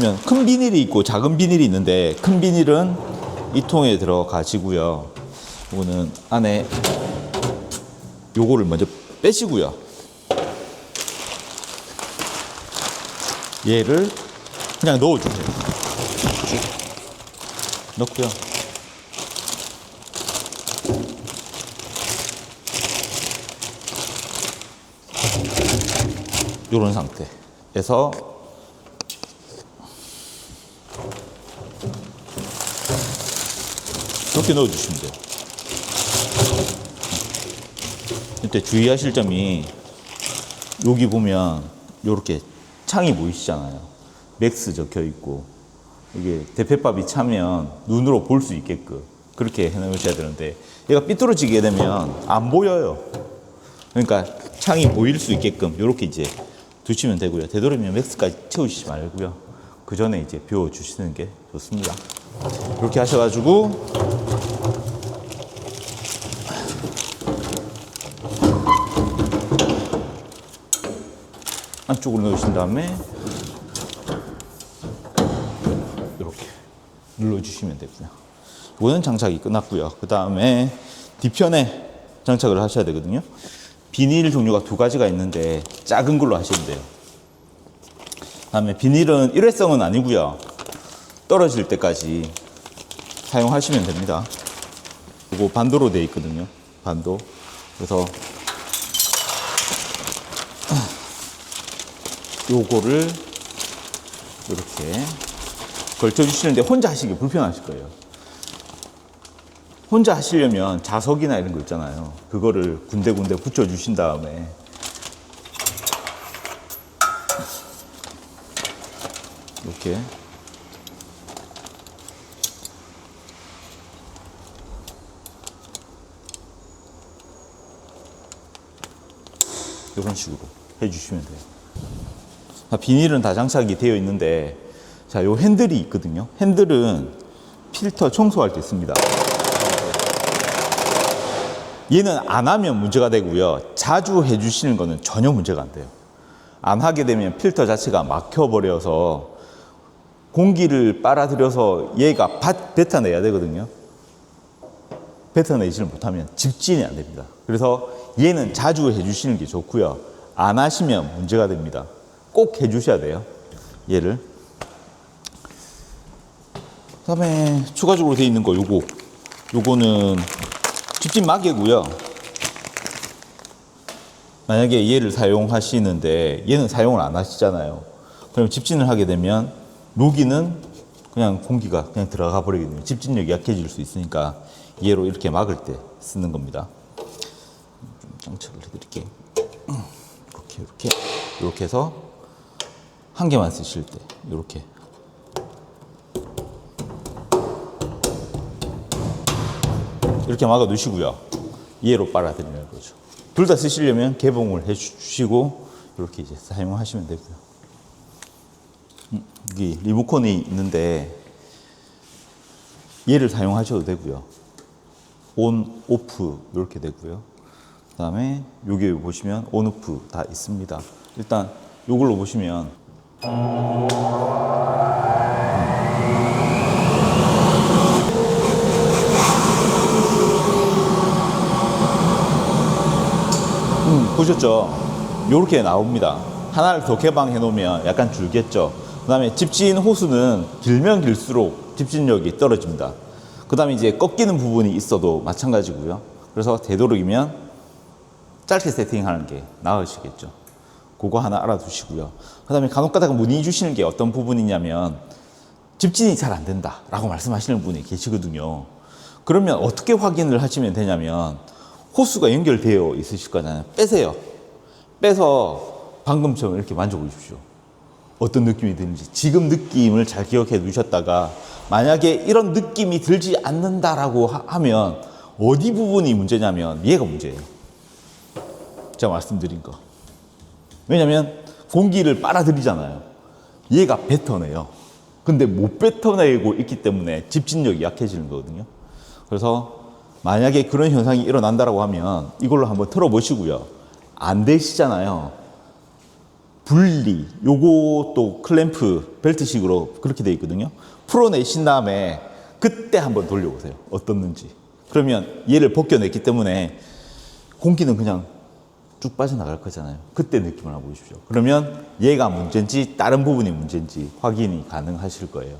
보시면 큰 비닐이 있고 작은 비닐이 있는데 큰 비닐은 이 통에 들어가시고요. 이거는 안에 요거를 먼저 빼시고요. 얘를 그냥 넣어주세요. 넣고요. 요런 상태에서 이렇게 넣어주시면 돼요. 이때 주의하실 점이 여기 보면 이렇게 창이 보이시잖아요. 맥스 적혀 있고 이게 대패밥이 차면 눈으로 볼 수 있게끔 그렇게 해놓으셔야 되는데 얘가 삐뚤어지게 되면 안 보여요. 그러니까 창이 보일 수 있게끔 이렇게 이제 두시면 되고요. 되도록이면 맥스까지 채우시지 말고요. 그 전에 이제 비워 주시는 게 좋습니다. 이렇게 하셔가지고 안쪽으로 넣으신 다음에 이렇게 눌러주시면 되고요. 이거는 장착이 끝났고요. 그 다음에 뒤편에 장착을 하셔야 되거든요. 비닐 종류가 두 가지가 있는데 작은 걸로 하시면 돼요. 다음에 비닐은 일회성은 아니고요. 떨어질 때까지 사용하시면 됩니다. 이거 반도로 되어 있거든요. 반도. 그래서 요거를 이렇게 걸쳐주시는데 혼자 하시기 불편하실 거예요. 혼자 하시려면 자석이나 이런 거 있잖아요. 그거를 군데군데 붙여주신 다음에 이렇게 이런 식으로 해주시면 돼요. 자, 비닐은 다 장착이 되어 있는데 자, 요 핸들이 있거든요. 핸들은 필터 청소할 때 씁니다. 얘는 안 하면 문제가 되고요. 자주 해주시는 거는 전혀 문제가 안 돼요. 안 하게 되면 필터 자체가 막혀버려서 공기를 빨아들여서 얘가 밭, 뱉어내야 되거든요. 뱉어내지를 못하면 집진이 안 됩니다. 그래서 얘는 자주 해주시는 게 좋고요. 안 하시면 문제가 됩니다. 꼭 해주셔야 돼요. 얘를. 그 다음에 추가적으로 되어 있는 거 요거. 요거는 집진 마개고요. 만약에 얘를 사용하시는데 얘는 사용을 안 하시잖아요. 그럼 집진을 하게 되면 여기는 그냥 공기가 그냥 들어가 버리게 됩니다. 집진력이 약해질 수 있으니까 얘로 이렇게 막을 때 쓰는 겁니다. 좀 장착을 해드릴게요. 이렇게 이렇게 이렇게 해서 한 개만 쓰실 때 이렇게 이렇게 막아 두시고요. 얘로 빨아들이는 거죠. 둘 다 쓰시려면 개봉을 해 주시고 이렇게 이제 사용하시면 되고요. 음, 여기 리모컨이 있는데 얘를 사용하셔도 되고요. 온, 오프 이렇게 되고요. 그 다음에 여기 보시면 온, 오프 다 있습니다. 일단 이걸로 보시면 음, 보셨죠? 이렇게 나옵니다. 하나를 더 개방해 놓으면 약간 줄겠죠. 그 다음에 집진 호수는 길면 길수록 집진력이 떨어집니다. 그 다음에 이제 꺾이는 부분이 있어도 마찬가지고요. 그래서 되도록이면 짧게 세팅하는 게 나으시겠죠. 그거 하나 알아두시고요. 그 다음에 간혹 가다가 문의 주시는 게 어떤 부분이냐면 집진이 잘 안 된다 라고 말씀하시는 분이 계시거든요. 그러면 어떻게 확인을 하시면 되냐면 호수가 연결되어 있으실 거잖아요. 빼세요. 빼서 방금처럼 이렇게 만져보십시오. 어떤 느낌이 드는지. 지금 느낌을 잘 기억해 두셨다가 만약에 이런 느낌이 들지 않는다라고 하- 하면 어디 부분이 문제냐면 얘가 문제예요. 제가 말씀드린 거. 왜냐면 공기를 빨아들이잖아요. 얘가 뱉어내요. 근데 못 뱉어내고 있기 때문에 집진력이 약해지는 거거든요. 그래서 만약에 그런 현상이 일어난다라고 하면 이걸로 한번 틀어보시고요. 안 되시잖아요. 분리, 요것도 클램프 벨트식으로 그렇게 돼 있거든요. 풀어내신 다음에 그때 한번 돌려보세요. 어떻는지. 그러면 얘를 벗겨냈기 때문에 공기는 그냥 쭉 빠져나갈 거잖아요. 그때 느낌을 한번 보십시오. 그러면 얘가 문제인지 다른 부분이 문제인지 확인이 가능하실 거예요.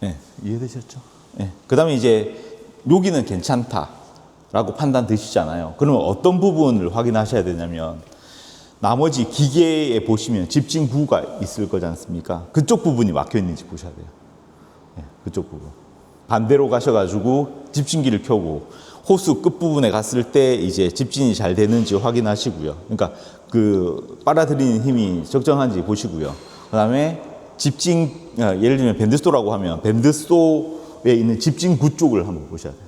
네, 이해되셨죠? 네. 그 다음에 이제 여기는 괜찮다 라고 판단 드시잖아요. 그러면 어떤 부분을 확인하셔야 되냐면 나머지 기계에 보시면 집진구가 있을 거지 않습니까? 그쪽 부분이 막혀 있는지 보셔야 돼요. 네, 그쪽 부분. 반대로 가셔가지고 집진기를 켜고 호수 끝부분에 갔을 때 이제 집진이 잘 되는지 확인하시고요. 그러니까 그 빨아들이는 힘이 적정한지 보시고요. 그 다음에 집진, 아, 예를 들면 밴드스토라고 하면 밴드스토에 있는 집진구 쪽을 한번 보셔야 돼요.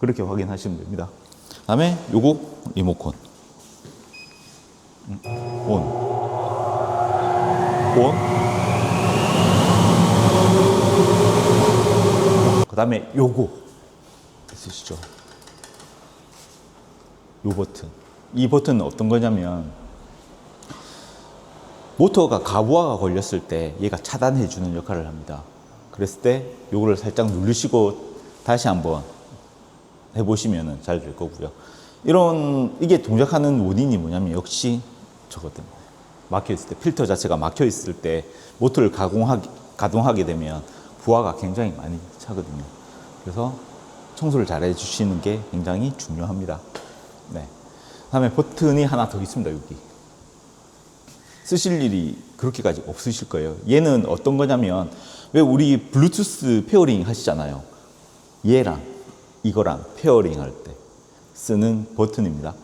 그렇게 확인하시면 됩니다. 그 다음에 요거 리모컨. 음, 온. 온. 그 다음에 요거 있으시죠? 요 버튼. 이 버튼은 어떤 거냐면 모터가 가부하가 걸렸을 때 얘가 차단해 주는 역할을 합니다. 그랬을 때 요거를 살짝 누르시고 다시 한번 해보시면 잘 될 거고요. 이런 이게 동작하는 원인이 뭐냐면 역시 저거든. 막혀 있을 때 필터 자체가 막혀 있을 때 모터를 가공하게 가동하게 되면 부하가 굉장히 많이 차거든요. 그래서 청소를 잘 해주시는 게 굉장히 중요합니다. 네. 다음에 버튼이 하나 더 있습니다. 여기 쓰실 일이 그렇게까지 없으실 거예요. 얘는 어떤 거냐면 왜 우리 블루투스 페어링 하시잖아요. 얘랑 이거랑 페어링 할 때 쓰는 버튼입니다.